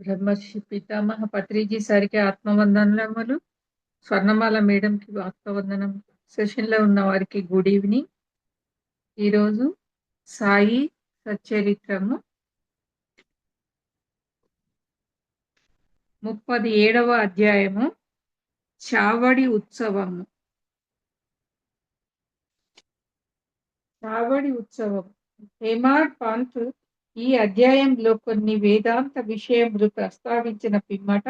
బ్రహ్మర్షి పితామహ పత్రిజీ సారికి ఆత్మవందనములు. స్వర్ణమాల మేడంకి ఆత్మవందనం. సెషన్లో ఉన్న వారికి గుడ్ ఈవినింగ్. ఈరోజు సాయి సచ్చరిత్రము. ముప్పది ఏడవ అధ్యాయము. చావడి ఉత్సవము. చావడి ఉత్సవం. హేమాడ్ పంత్ ఈ అధ్యాయంలో కొన్ని వేదాంత విషయములు ప్రస్తావించిన పిమ్మట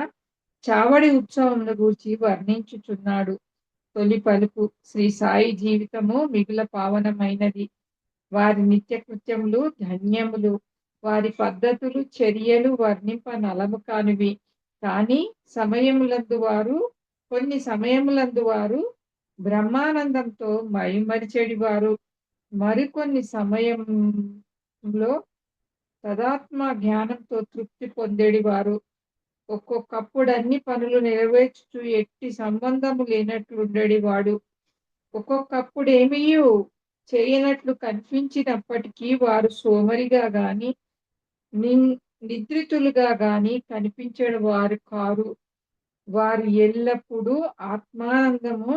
చావడి ఉత్సవముల గురించి వర్ణించుచున్నాడు. తొలి పలుకు శ్రీ సాయి జీవితము మిగుల పావనమైనది. వారి నిత్యకృత్యములు ధన్యములు వారి పద్ధతులు చర్యలు వర్ణింప నలము కానివి. కానీ సమయములందు వారు కొన్ని సమయములందు వారు బ్రహ్మానందంతో మైమరిచెడివారు. మరికొన్ని సమయంలో తదాత్మ జ్ఞానంతో తృప్తి పొందేడి వారు ఒక్కొక్కప్పుడు అన్ని పనులు నెరవేర్చుతూ ఎట్టి సంబంధము లేనట్లుండేడి వాడు ఒక్కొక్కప్పుడు ఏమీ చేయనట్లు కనిపించినప్పటికీ వారు సోమరిగా గాని నిద్రితులుగా గాని కనిపించడం వారు కారు. వారు ఎల్లప్పుడూ ఆత్మానందము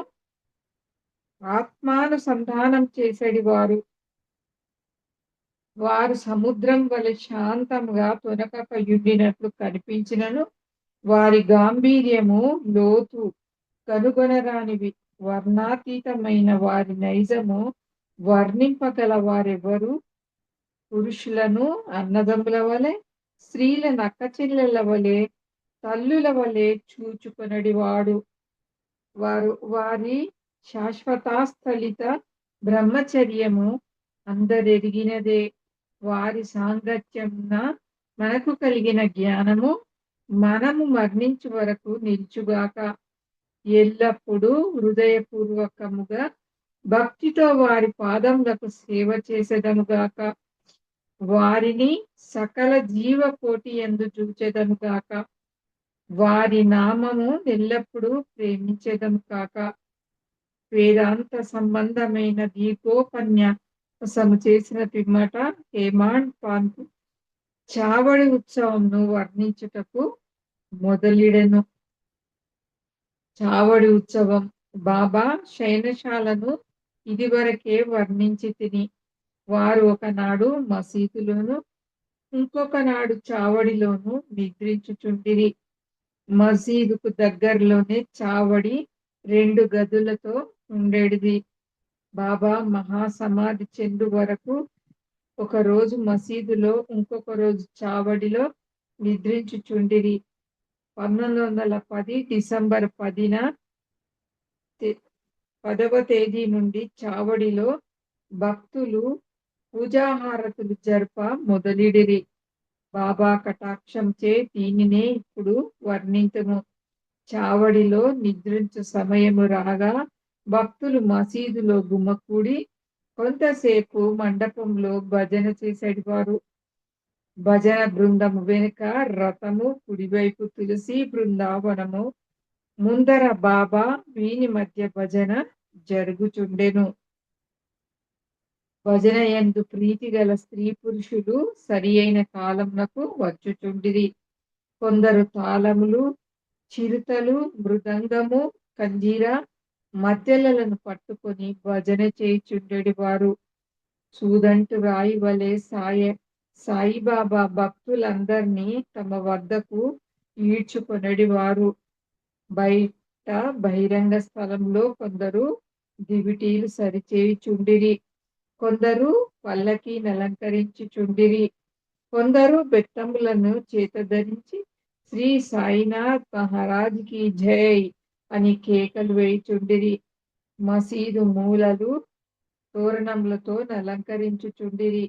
ఆత్మానుసంధానం చేసేది వారు వారు సముద్రం వలె శాంతంగా తొనకక యుండినట్లు కనిపించినను. వారి గాంభీర్యము లోతు కనుగొనరానివి. వర్ణాతీతమైన వారి నైజము వర్ణింపగల వారెవరు? పురుషులను అన్నదమ్ముల వలె స్త్రీల నక్కచెల్లెల వలె తల్లుల వలె చూచుకొనడి వాడు వారు వారి శాశ్వతాస్థలిత బ్రహ్మచర్యము అందరెరిగినదే. వారి సాంగత్యంన మనకు కలిగిన జ్ఞానము మనము మరణించు వరకు నిల్చుగాక. ఎల్లప్పుడూ హృదయపూర్వకముగా భక్తితో వారి పాదములకు సేవ చేసేదనుగాక. వారిని సకల జీవకోటి ఎందు చూచేదనుగాక. వారి నామము ఎల్లప్పుడూ ప్రేమించేదను కాక వేదాంత సంబంధమైన దీపోపన్యాసము చేసిన పిమ్మట హేమాండ్ పాన్పు చావడి ఉత్సవంను వర్ణించుటకు మొదలిడెను. చావడి ఉత్సవం బాబా శయనశాలను ఇదివరకే వర్ణించి తిని వారు ఒకనాడు మసీదులోను ఇంకొక నాడు చావడిలోను నిద్రించుచుండిరి. మసీదుకు దగ్గరలోనే చావడి రెండు గదులతో ఉండేది బాబా మహాసమాధి చెందు వరకు ఒక రోజు మసీదులో ఇంకొక రోజు చావడిలో నిద్రించుచుండిరి. పంతొమ్మిది వందల పది డిసెంబర్ పదిన పదవ తేదీ నుండి చావడిలో భక్తులు పూజాహారతులు జరప మొదలిడిరి. బాబా కటాక్షంచే దీనినే ఇప్పుడు వర్ణించము చావడిలో నిద్రించు సమయము రాగా భక్తులు మసీదులో గుమ్మకూడి కొంతసేపు మండపంలో భజన చేసేవారు భజన బృందము వెనుక రథము కుడివైపు తులసి బృందావనము. ముందర బాబా వీని మధ్య భజన జరుగుచుండెను. భజన ఎందు ప్రీతి గల స్త్రీ పురుషులు సరి అయిన కాలమునకు వచ్చుచుండిరి. కొందరు తాళములు చిరుతలు మృదంగము కంజీర మధ్యలను పట్టుకొని భజన చేయుచుండెడి వారు. చూదంటు రాయి వలె సాయ సాయిబాబా భక్తులందరినీ తమ వద్దకు ఈడ్చుకొనడి వారు. బయట బహిరంగ స్థలంలో కొందరు దివిటీలు సరిచేయుచుండిరి. కొందరు పల్లకి అలంకరించుచుండిరి. కొందరు బెత్తములను చేత ధరించి శ్రీ సాయినాథ్ మహారాజ్కి జై. అని కేకలు వేయుచుండిరి మసీదు మూలలు తోరణములతో అలంకరించుచుండిరి.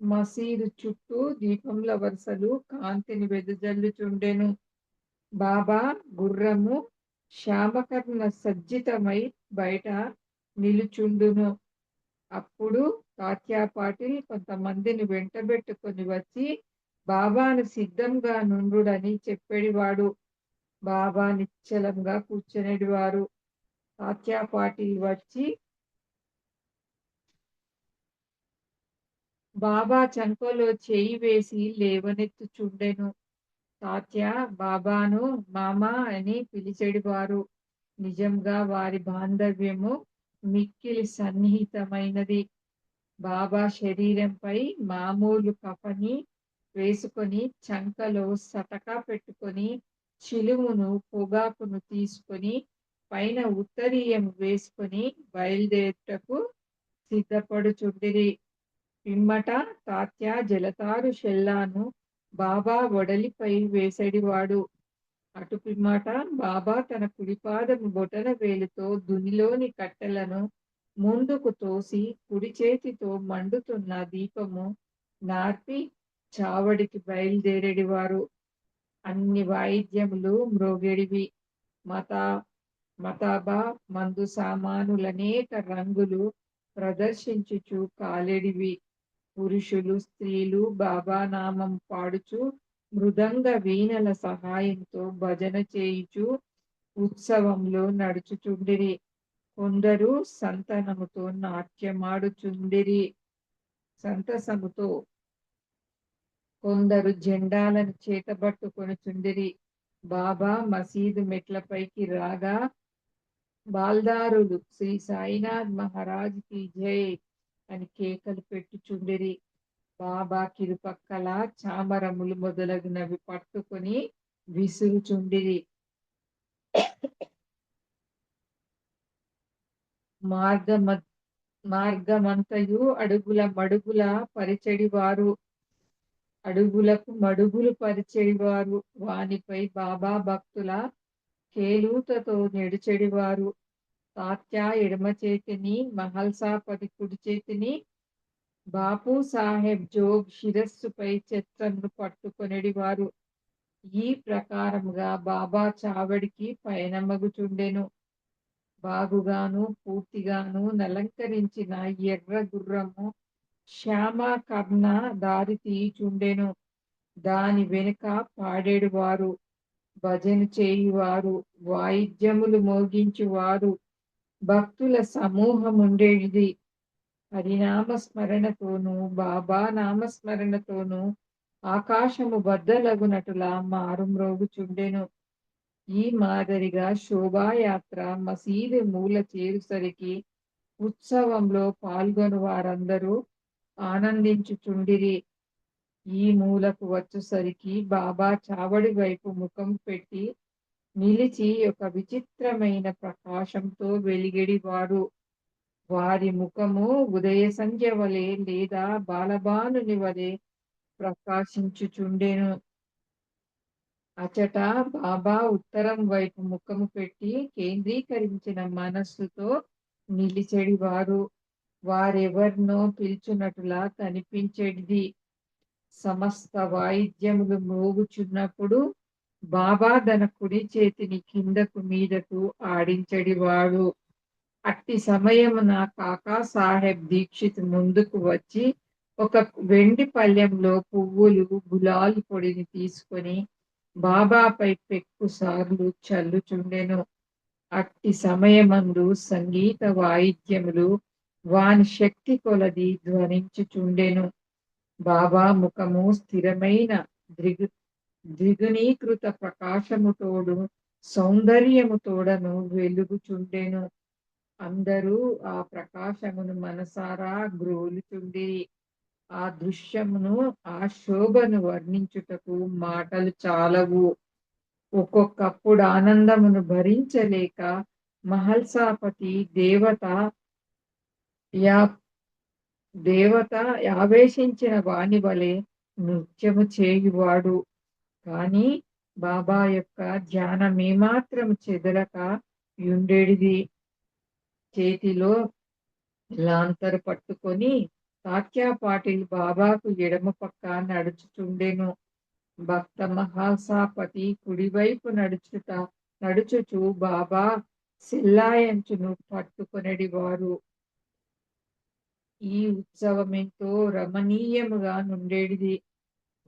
మసీదు చుట్టూ దీపముల వరుసలు కాంతిని వెదజల్లుచుండెను. బాబా గుర్రము శ్యామకర్ణ సజ్జితమై బయట నిలుచుండును. అప్పుడు తాత్యా పాటిల్ కొంతమందిని వెంటబెట్టుకొని వచ్చి బాబాను సిద్ధంగా నుండుడని చెప్పేడివాడు. బాబా నిశ్చలంగా కూర్చునేటివారు. తాత్యా పాటిల్ వచ్చి బాబా చంకలో చేయి వేసి లేవనెత్తుచుండెను. తాత్య బాబాను మామ అని పిలిచెడివారు నిజంగా వారి బాంధవ్యము మిక్కిలి సన్నిహితమైనది. బాబా శరీరంపై మామూలు కఫని వేసుకొని చంకలో సతకా పెట్టుకొని చిలుమును పొగాకును తీసుకొని పైన ఉత్తరీయం వేసుకొని బయలుదేరుటకు సిద్ధపడుచుండిరి. పిమ్మట తాత్య జలతారు షెల్లాను బాబా ఒడలిపై వేసడివాడు. అటు పిమ్మట బాబా తన కుడిపాదము బొటన వేలుతో దునిలోని కట్టెలను ముందుకు తోసి కుడి చేతితో మండుతున్న దీపము నార్పి చావడికి బయలుదేరేడివారు. అన్ని వాయిద్యములు మ్రోగెడివి. మత మతాబా మందు సామానులనేక రంగులు ప్రదర్శించుచు కాలెడివి. పురుషులు స్త్రీలు బాబా నామం పాడుచు మృదంగ వీణల సహాయంతో భజన చేయుచు ఉత్సవంలో నడుచుచుండిరి. కొందరు సంతనముతో నాట్యమాడుచుండిరి. సంతసముతో కొందరు జెండాలను చేతబట్టుకొనుచుండిరి బాబా మసీదు మెట్లపైకి రాగా బాల్దారులు శ్రీ సాయినాథ్ మహారాజ్కి జై అని కేకలు పెట్టుచుండిరి బాబా కిరుపక్కల చామరములు మొదలగునవి పట్టుకొని విసురుచుండిరి మార్గమ మార్గమంతయు అడుగుల మడుగుల పరిచడి వారు అడుగులకు మడుగులు పరిచేవారు. వానిపై బాబా భక్తుల కేలూతతో నెడిచెడివారు. తాత్యా ఎడమ చేతిని మహల్సాపతి కుడి చేతిని బాపు సాహెబ్ జోగ్ శిరస్సుపై చిత్రంను పట్టుకొనిడివారు. ఈ ప్రకారముగా బాబా చావడికి పయనమగుచుండెను. బాగుగాను పూర్తిగాను నలంకరించిన ఎర్ర గుర్రము శ్యామ కర్ణ దారి తీయుచుండెను. దాని వెనుక పాడేడువారు భజన చేయువారు వాయిద్యములు మోగించువారు భక్తుల సమూహం ఉండేది హరినామ స్మరణతోనూ బాబా నామస్మరణతోనూ ఆకాశము బద్దలగునటులా మారుమ్రోగుచుండెను ఈ మాదిరిగా శోభాయాత్ర మసీదు మూల చేరుసరికి ఉత్సవంలో పాల్గొను వారందరూ ఆనందించుచుండిరి. ఈ మూలకు వచ్చేసరికి బాబా చావడి వైపు ముఖం పెట్టి నిలిచి ఒక విచిత్రమైన ప్రకాశంతో వెలిగెడివారు వారి ముఖము ఉదయ సంధ్య వలె లేదా బాలబానుని వలె ప్రకాశించుచుండెను. అచట బాబా ఉత్తరం వైపు ముఖము పెట్టి కేంద్రీకరించిన మనస్సుతో నిలిచెడివారు వారెవర్నో పిలుచున్నట్లా కనిపించేది సమస్త వాయిద్యములు మోగుచున్నప్పుడు బాబా తన కుడి చేతిని కిందకు మీదకు ఆడించడివాడు. అట్టి సమయమున కాకా సాహెబ్ దీక్షిత్ ముందుకు వచ్చి ఒక వెండి పళ్ళెంలో పువ్వులు గులాల్ పొడిని తీసుకొని బాబాపై పెక్కు సార్లు చల్లుచుండెను. అట్టి సమయమందు సంగీత వాయిద్యములు వాని శక్తి కొలది ధ్వనించుచుండెను. బాబా ముఖము స్థిరమైన ద్రిగు ద్విగుణీకృత ప్రకాశముతోడు సౌందర్యముతోడను వెలుగుచుండెను. అందరూ ఆ ప్రకాశమును మనసారా గ్రోలుచుండిరి ఆ దృశ్యమును ఆ శోభను వర్ణించుటకు మాటలు చాలవు. ఒక్కొక్కప్పుడు ఆనందమును భరించలేక మహల్సాపతి దేవత యా దేవత ఆవేశించిన వాని వలె నృత్యము చేయువాడు. కానీ బాబా యొక్క ధ్యానం ఏమాత్రం చెదరక ఉండేడిది చేతిలో లాంతరు పట్టుకొని తాత్యా పాటిల్ బాబాకు ఎడమ పక్క నడుచుచుండెను. భక్త మహాసాపతి కుడివైపు నడుచుట నడుచుచు బాబా సిల్లాయంచును పట్టుకొనడివారు. ఈ ఉత్సవం ఎంతో రమణీయముగా నుండేడిది.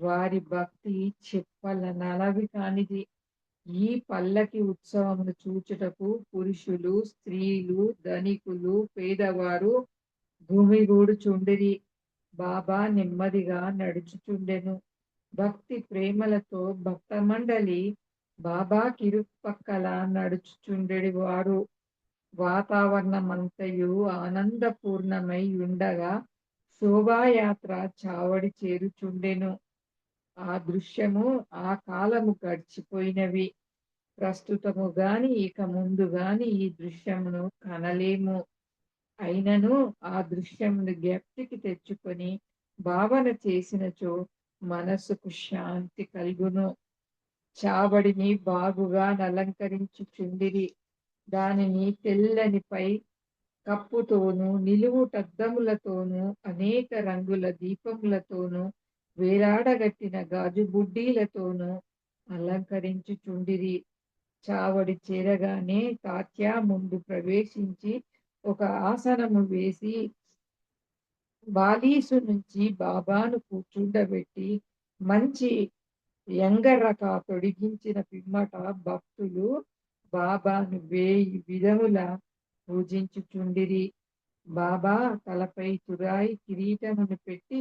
వారి భక్తి చెప్పల నలవి కానిది. ఈ పల్లకి ఉత్సవమును చూచుటకు పురుషులు స్త్రీలు ధనికులు పేదవారు భూమిగూడుచుండిరి. బాబా నెమ్మదిగా నడుచుచుండెను. భక్తి ప్రేమలతో భక్త మండలి బాబా కిరుపక్కల నడుచుచుండెడి వారు వాతావరణమంతయు ఆనందపూర్ణమై ఉండగా శోభాయాత్ర చావడి చేరుచుండెను. ఆ దృశ్యము ఆ కాలము గడిచిపోయినవి. ప్రస్తుతము గాని ఇక ముందు గాని ఈ దృశ్యమును కనలేము. అయినను ఆ దృశ్యమును జ్ఞప్తికి తెచ్చుకొని భావన చేసినచో మనసుకు శాంతి కలుగును. చావడిని బాగుగా నలంకరించుచుండిరి దానిని తెల్లనిపై కప్పుతోనూ నిలువుటద్దములతోనూ అనేక రంగుల దీపములతోనూ వేలాడగట్టిన గాజు బుడ్డీలతోనూ అలంకరించుచుండిరి. చావడి చేరగానే తాత్యా ముందు ప్రవేశించి ఒక ఆసనము వేసి బాలీసు నుంచి బాబాను కూర్చుండబెట్టి మంచి ఎంగరక తొడిగించిన పిమ్మట భక్తులు బాబాను వేయి విధముల పూజించుచుండిరి. బాబా తలపై తురాయి కిరీటమును పెట్టి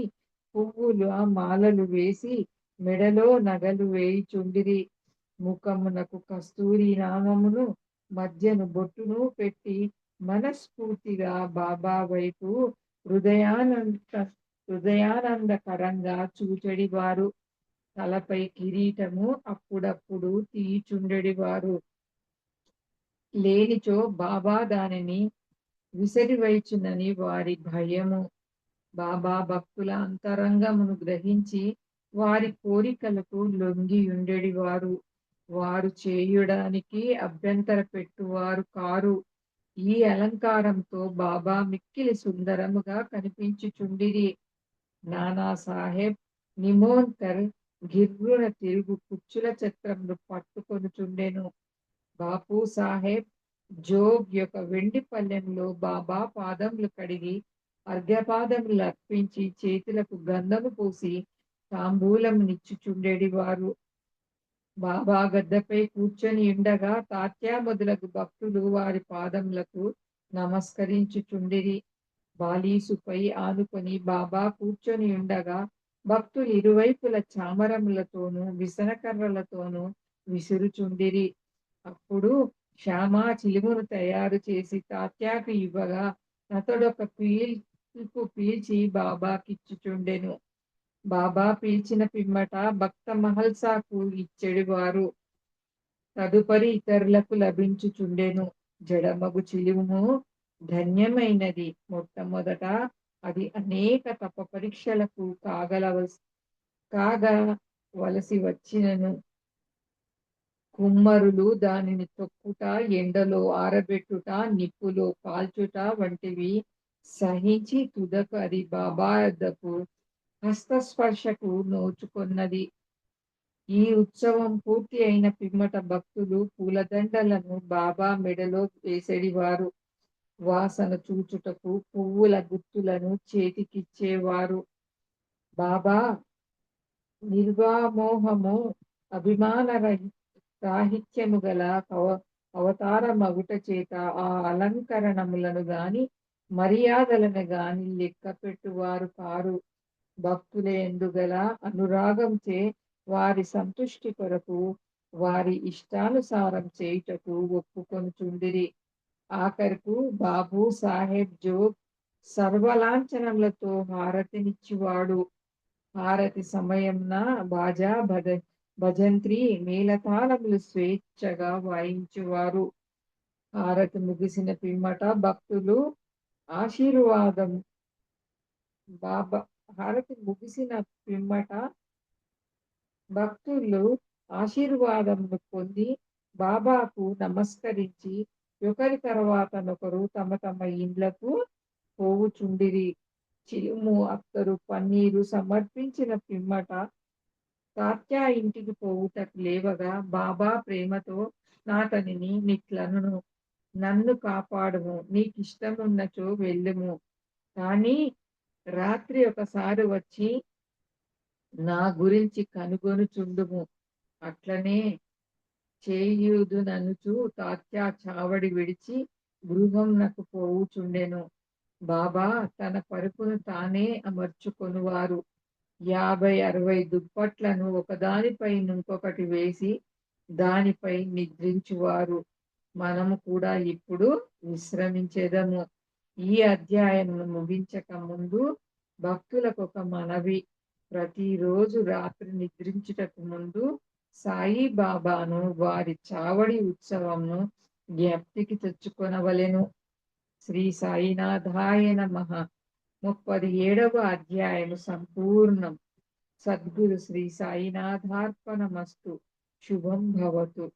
పువ్వులు ఆ మాలలు వేసి మెడలో నగలు వేయిచుండిరి. ముఖమునకు కస్తూరి నామమును మధ్యను బొట్టును పెట్టి మనస్ఫూర్తిగా బాబా వైపు హృదయానంద హృదయానందకరంగా చూచెడివారు. తలపై కిరీటము అప్పుడప్పుడు తీయుచుండెడివారు లేనిచో బాబా దానిని విసిరివైచునని వారి భయము. బాబా భక్తుల అంతరంగమును గ్రహించి వారి కోరికలకు లొంగి ఉండేడివారు వారు చేయుడానికి అభ్యంతర పెట్టువారు కారు. ఈ అలంకారంతో బాబా మిక్కిలి సుందరముగా కనిపించుచుండిరి. నానా సాహెబ్ నిమోన్కర్ గిర్రున తిరుగు కుచ్చుల చక్రమును పట్టుకొనుచుండెను. బాపు సాహెబ్ జోగ్ యొక్క వెండి పల్లెంలో బాబా పాదములు కడిగి అర్ఘ్యపాదములు అర్పించి చేతులకు గంధము పూసి తాంబూలం నిచ్చుచుండేడి వారు. బాబా గద్దపై కూర్చొని ఉండగా తాత్యా మొదలగు భక్తులు వారి పాదములకు నమస్కరించుచుండిరి. బాలీసుపై ఆనుకొని బాబా కూర్చొని ఉండగా భక్తులు ఇరువైపుల చామరములతోనూ విసనకర్రలతోనూ విసురుచుండిరి. అప్పుడు శ్యామ చిలుమును తయారు చేసి తాత్యాకు ఇవ్వగా అతడొక పీల్పు పీల్చి బాబాకిచ్చుచుండెను బాబా పీల్చిన పిమ్మట భక్త మహల్సాకు ఇచ్చెడివారు. తదుపరి ఇతరులకు లభించుచుండెను. జడమగు చిలుము ధన్యమైనది. మొట్టమొదట అది అనేక తప పరీక్షలకు కాగలవలసి కాగవలసి వచ్చినను. కుమ్మరులు దానిని తొక్కుట ఎండలో ఆరబెట్టుట నిప్పులో కాల్చుట వంటివి సహించి తుదకు అది బాబా హస్తస్పర్శకు నోచుకొన్నది. ఈ ఉత్సవం పూర్తి అయిన పిమ్మట భక్తులు పూలదండలను బాబా మెడలో వేసేడివారు. వాసన చూచుటకు పువ్వుల గుత్తులను చేతికిచ్చేవారు. బాబా నిర్వామోహము అభిమానరహిత సాహిత్యము గల కవ అవతార మగుట చేత ఆ అలంకరణములను గాని మర్యాదలను గాని లెక్క పెట్టువారు కారు. భక్తుల ఎందుగల అనురాగంచే వారి సంతుష్టి కొరకు వారి ఇష్టానుసారం చేయుటకు ఒప్పుకొనుచుండిరి. ఆఖరుకు బాబు సాహెబ్ జోగ్ సర్వలాంఛనములతో హారతినిచ్చివాడు. హారతి సమయంన బాజా భద భజంత్రి మేళతాళములు స్వేచ్ఛగా వాయించువారు. హారతి ముగిసిన పిమ్మట భక్తులు ఆశీర్వాదం. బాబా హారతి ముగిసిన పిమ్మట భక్తులు ఆశీర్వాదమును పొంది బాబాకు నమస్కరించి ఒకరి తర్వాతనొకరు తమ తమ ఇండ్లకు పోవుచుండిరి. చిలుము అత్తరు పన్నీరు సమర్పించిన పిమ్మట తాత్యా ఇంటికి పోవుటకు లేవగా బాబా ప్రేమతో నాతనిని నిట్లను నన్ను కాపాడుము నీకు ఇష్టమున్నచో వెళ్ళుము. కానీ రాత్రి ఒకసారి వచ్చి నా గురించి కనుగొనుచుండుము. అట్లనే చేయుదుననుచు తాత్యా చావడి విడిచి గృహం నాకు పోవుచుండెను. బాబా తన పరుపును తానే అమర్చుకొనువారు. యాభై అరవై దుప్పట్లను ఒకదానిపై ఇంకొకటి వేసి దానిపై నిద్రించువారు. మనము కూడా ఇప్పుడు విశ్రమించేదము. ఈ అధ్యాయమును ముగించక ముందు భక్తులకు ఒక మనవి. ప్రతిరోజు రాత్రి నిద్రించుటకు ముందు సాయిబాబాను వారి చావడి ఉత్సవంను జ్ఞప్తికి తెచ్చుకొనవలెను. శ్రీ సాయినాథాయ మహా ముప్పది ఏడవ అధ్యాయము సంపూర్ణం. సద్గురు శ్రీ సాయినాథార్పణమస్తు. శుభం భవతు.